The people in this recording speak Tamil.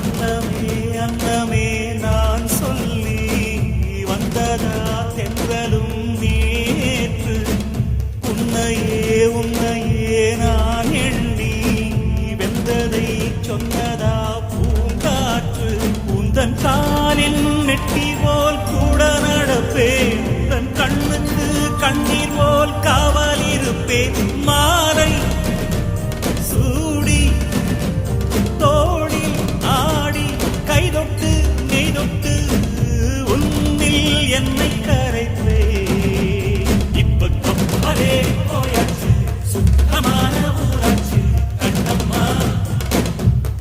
அன்னமே அன்னமே நான் சொல்லி வந்ததா தென்றலும் நேற்று. உன்னையே உன்னையே நான் எண்ணி வெந்ததை சொன்னதா பூங்காற்று. உந்தன் காலில் நெட்டி போல் கூட நடப்பேன். உந்தன் கண்ணுக்கு கண்ணீர் போல் காவல் இருப்பேன். கருணை